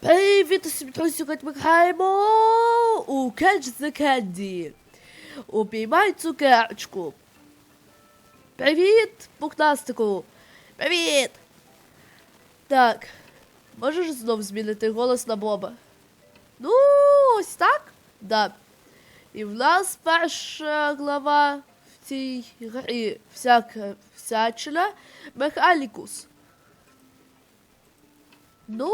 Привіт усім друзі, ми граємо у Catch the Candy. Упіймай цукерочку. Привіт, пухнастику. Привіт. Так. Можеш знов змінити голос на Боба? Ну, ось так? Да. І в нас перша глава в цій грі всяка всячина Механікус. Ну,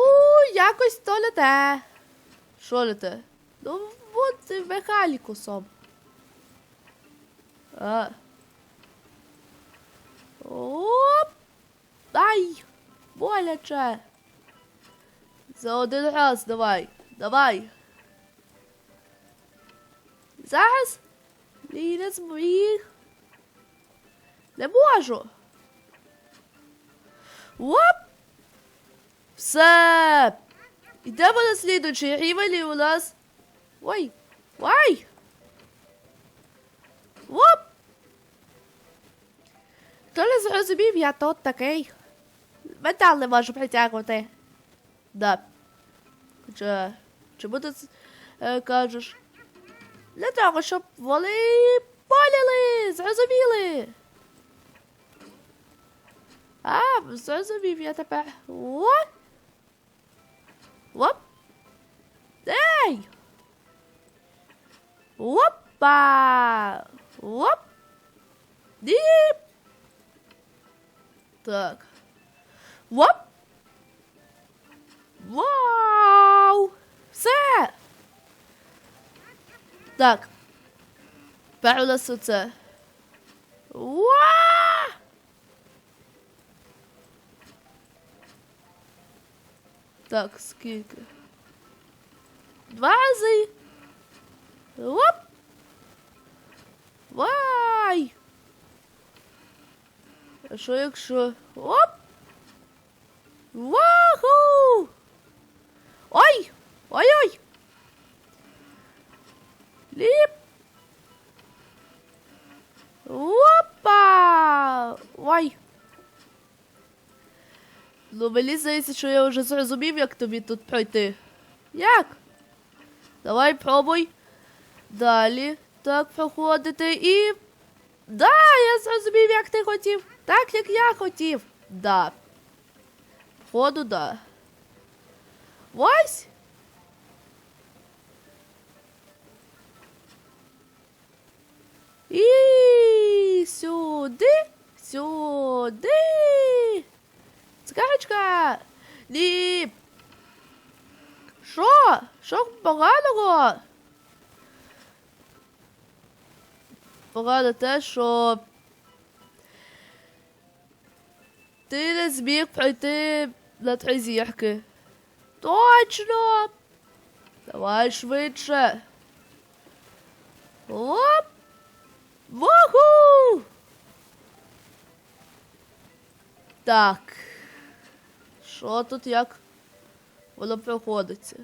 якось то не те. Що не те? Ну, бути механікусом. А. Оп! Ай! Боляче! За один раз давай. Давай. Зараз? Ні, не зміг. Не можу. Оп! Все. Йдемо на слідуючий рівень у нас. Ой! Ой! Оп! Хто не зрозумів, я тот такий. Метал не можу притягувати. Да. Хоча, чому ти е, кажеш? Для того, щоб вони поняли, зрозуміли. А, зрозумів я тепер. О! Оп! Ей! Опа! Оп! Діп! Так. Оп! Вау! Все! Так. Тепер у нас Так, скільки? Два рази. Оп! Вай! А що якщо? Оп! Ваху! Ну, мені здається, що я вже зрозумів, як тобі тут пройти. Як? Давай пробуй. Далі так проходити і. Да, я зрозумів, як ти хотів. Так, як я хотів. Да. Ходу, да. Ось. І сюди, сюди. Цукерочка! Ліп! Що? Що поганого? Погано те, що ти не зміг пройти на три зірки. Точно! Давай швидше. Оп! Ваху! Так. Що тут як воно проходиться?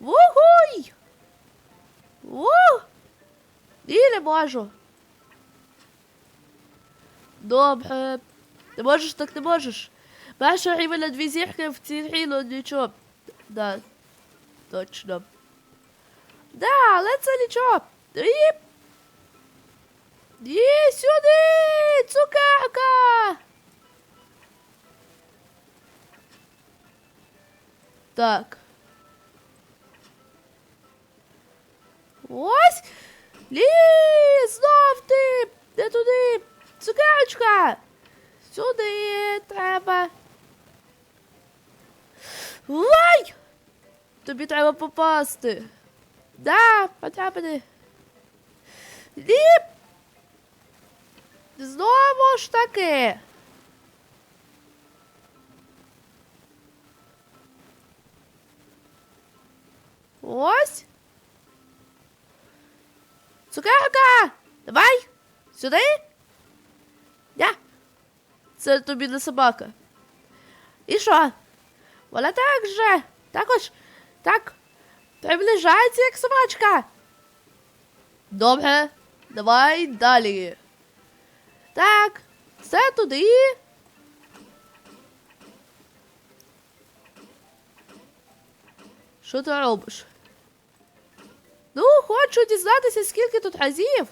Вугуй! Вух! Ні, не можу. Добре. Не можеш, так не можеш. Перша рівень на дві зірки в цій грі, ну нічого. Да. Точно. Да, але це нічого. І... І сюди! Так. Ось! Лі! Знов ти! Де туди? Цукерочка! Сюди треба. Ой! Тобі треба попасти. Да, потрапити. Ліп! Знову ж таки. Ось. Цукерка! Давай! Сюди! Я! Це тобі не собака. І що? Вона так же. Також так приближається, як собачка. Добре, давай далі. Так, все туди. Що ти робиш? Хочу дізнатися, скільки тут разів.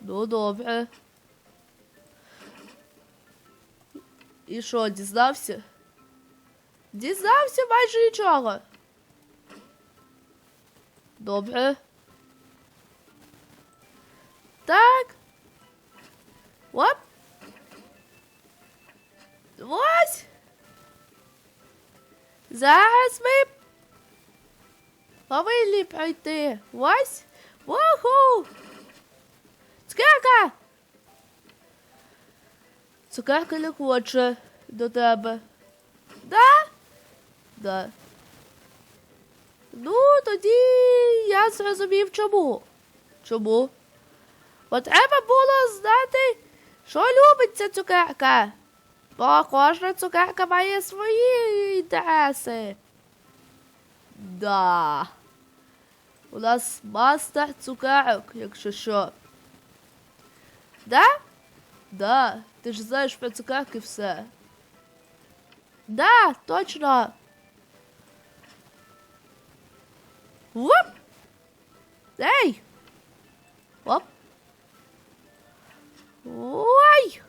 Ну, добре. І що, дізнався? Дізнався майже нічого. Добре. Так. Оп. Ось. Зараз ми повинні пройти. Ось. Вуху. Цукерка. Цукерка не хоче до тебе. Да? Да. Ну, тоді я зрозумів чому. Чому? Бо треба було знати, що любить ця цукерка. Бо кожна цукерка має свої інтереси. Да. У нас мастер цукерок, якщо що. Да? Да. Ти ж знаєш про цукерки все. Да, точно. Оп! Ей! Оп! Ой!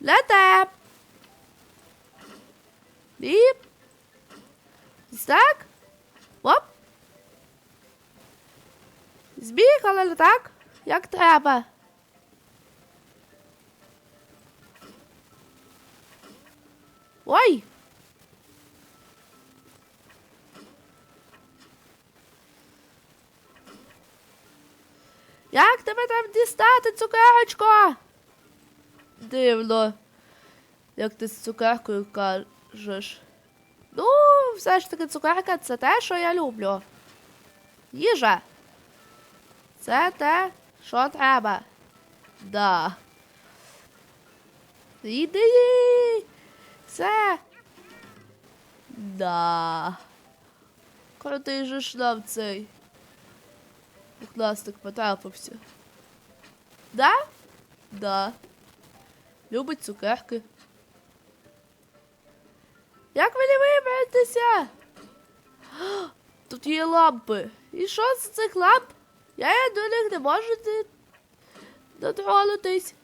Лете! Біп! Так? Оп! Збіг, не так, як треба. Ой! Як тебе там дістати, цукерочко? Дивно, як ти з цукеркою кажеш. Ну, все ж таки, цукерка це те, що я люблю. Їжа. Це те, що треба. Да. Іди. Це. Да. Крутий же ж нам цей. Пластик потрапився. Да? Да. Любить цукерки. Як мені вибратися? Тут є лампи. І що з цих ламп? Я до них не можу дотронутись.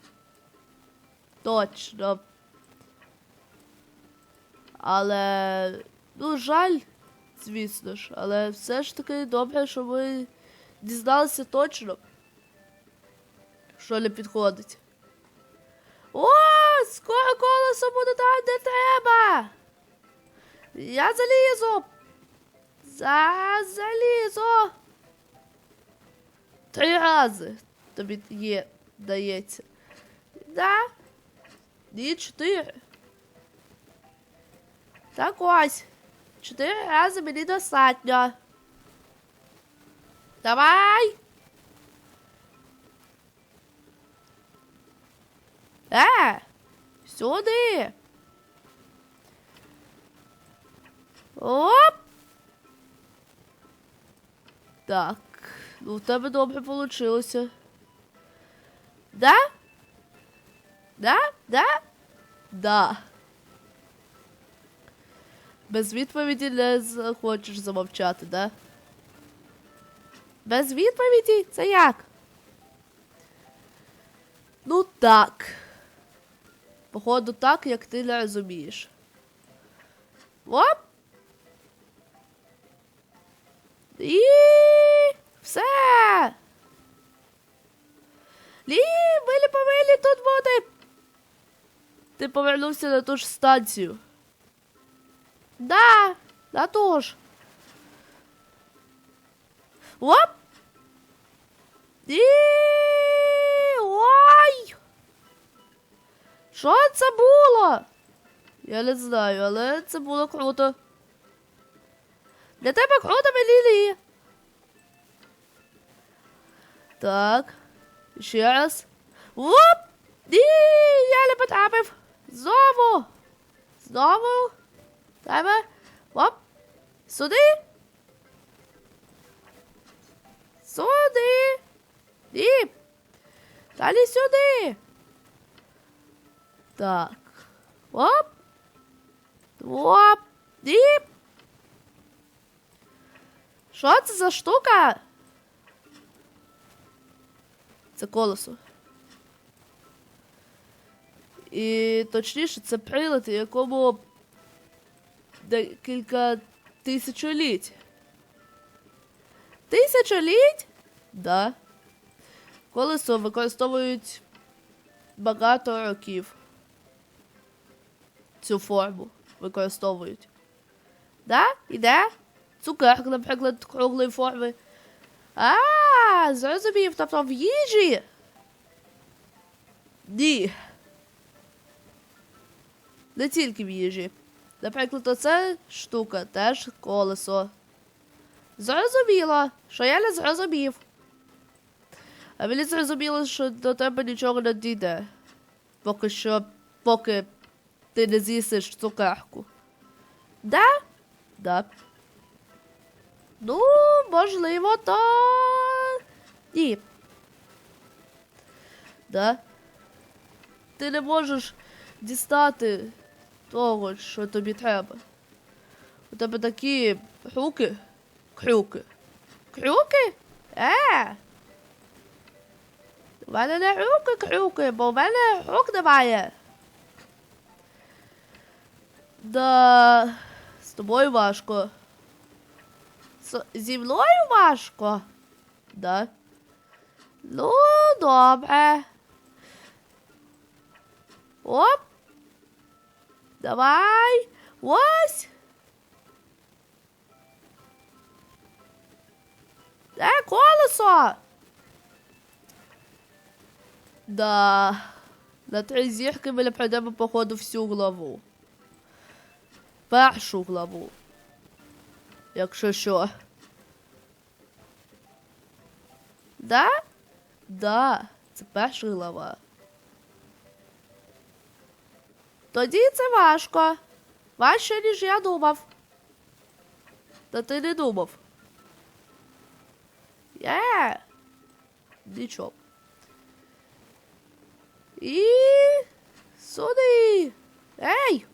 Точно. Але. Ну, жаль, звісно ж, але все ж таки добре, що ви дізналися точно, що не підходить. О, скоро колесо буде там, де треба. Я залізу. За залізу. Три рази тобі є, дається. Да? Ні, чотири. Так ось. Чотири рази мені достатньо. Давай. Е, сюди. Оп. Так, Ну в тебе добре получилося. Да? Да? Да? Да. Без відповіді не захочеш замовчати, да? Без відповіді? Це як? Ну так. Походу, так, як ти не розумієш. Оп! І все. Лі, ми не повинні тут бути. Ти повернувся на ту ж станцію. Да, на ту ж. Оп! І... Ой! Що це було? Я не знаю, але це було круто. Для тебе круто, Мелілі. Так. Ще раз. Оп! Ні, я не потрапив. Знову. Знову. Треба. Оп. Сюди. Сюди. Ні. Далі сюди. Так. Оп. Оп. Ні. Що це за штука? Це колесо. І точніше, це прилад, якому декілька тисячоліть. Тисячоліть? Да. Колесо використовують багато років. Цю форму використовують. Да? Іде? Цукерк, наприклад, круглої форми. А, зрозумів, тобто в їжі. Ні. Не тільки в їжі. Наприклад, оце штука, теж колесо. Зрозуміло, що я не зрозумів. А мені зрозуміло, що до тебе нічого не дійде. Поки що, поки ти не з'їсиш цукерку. Да? Да. Ну, можливо, то. Ні. Да. Ти не можеш дістати того, що тобі треба. У тебе такі руки. Крюки. Крюки? Е. У мене не руки крюки, бо в мене рук немає. Да, з тобою важко. Зі мною важко? Да. Ну, добре. Оп. Давай. Ось. Е, колесо. Да. На три зірки ми пройдемо, походу, всю главу. Першу главу. Якщо що. Да? Да, це перша глава. Тоді це важко. Важче, ніж я думав. Та ти не думав. Є. Нічого. І сюди. Ей!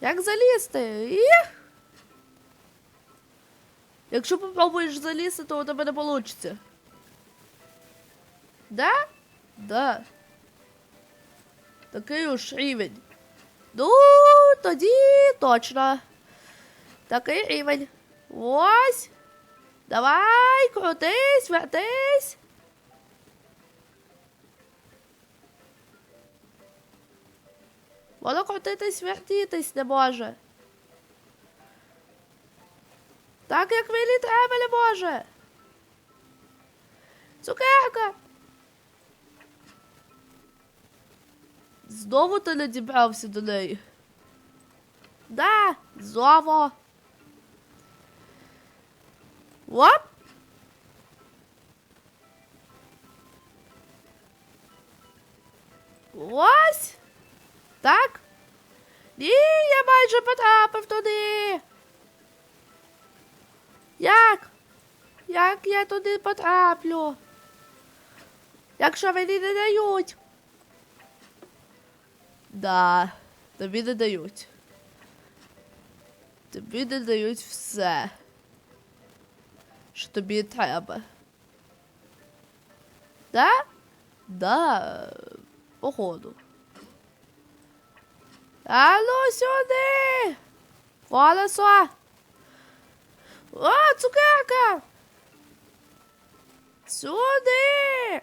Як залізти? І... Якщо попробуєш залізти, то у тебе не вийде. Да? Да. Такий уж рівень. Ну, тоді точно. Такий рівень. Ось. Давай, крутись, вертись. Воно крутитись, вертітись не може. Так як треба не може. Цукерка. Знову ти не дібрався до неї. Да, знову. Оп. Ось. Так? Ні, я майже потрапив туди. Як? Як я туди потраплю? Якщо мені не дають. Да, тобі не дають. Тобі не дають все. Що тобі треба. Да? Да, походу. А сюди! Колесо! О, цукерка! Сюди!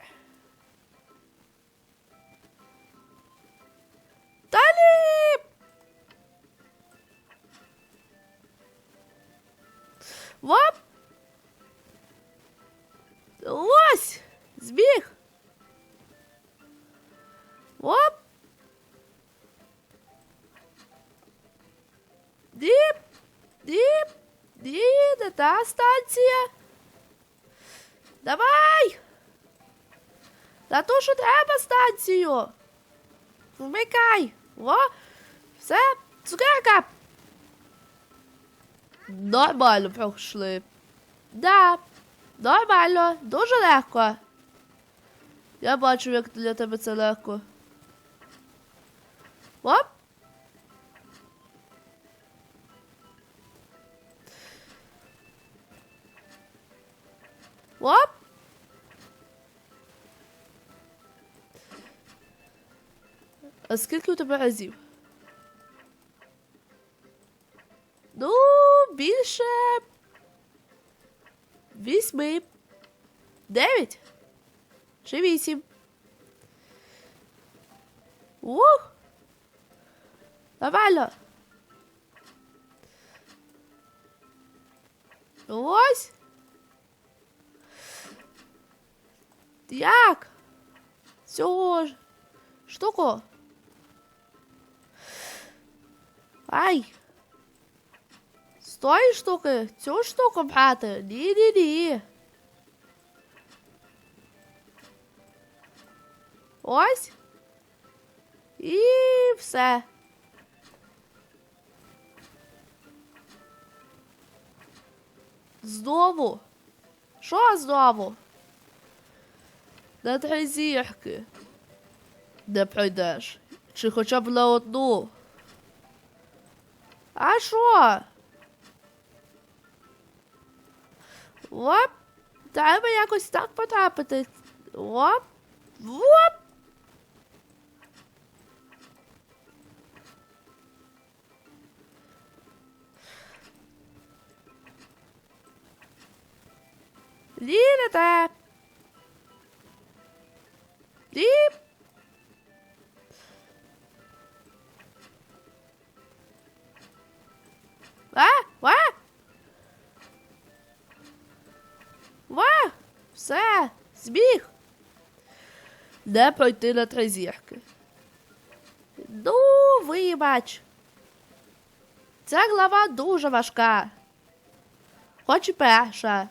Далі! Воп! Ось! Збіг! Оп! Та станція? Давай! На ту, що треба станцію! Вмикай! О! Все! Цукерка! Нормально пройшли. Да, нормально, дуже легко. Я бачу, як для тебе це легко. Оп! А скільки у тебе разів? Ну, більше. Вісьми. Дев'ять? Чи вісім? Ух! Нормально. Ось. Як? Цього ж штуку. Ай. З тої штуки, цю штуку брати. Ні-ні-ні. Ось. І все. Знову. Що знову? На три зірки. Не пройдеш. Чи хоча б на одну. А що? Оп. Треба якось так потрапити. Оп. Оп. Лінете. Ліп. Де пройти на три зірки? Ну, вибач. Ця глава дуже важка. Хоч і перша.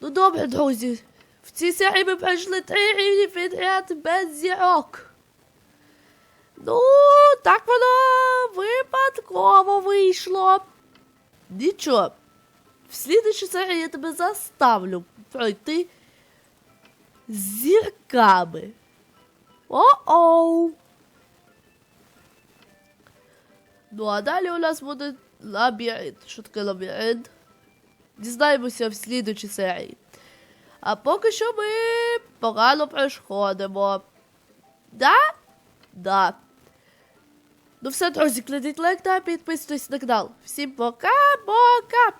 Ну добре, друзі. В цій серії ми пройшли три рівні підряд без зірок. Ну, так воно випадково вийшло. Нічого. В слідчій серії я тебе заставлю пройти з зірками. О-оу! Ну, а далі у нас буде лабіринт. Що таке лабіринт? Дізнаємося в слідучій серії. А поки що ми погано проходимо. Да? Да. Ну все, друзі, кладіть лайк та підписуйтесь на канал. Всім пока-пока!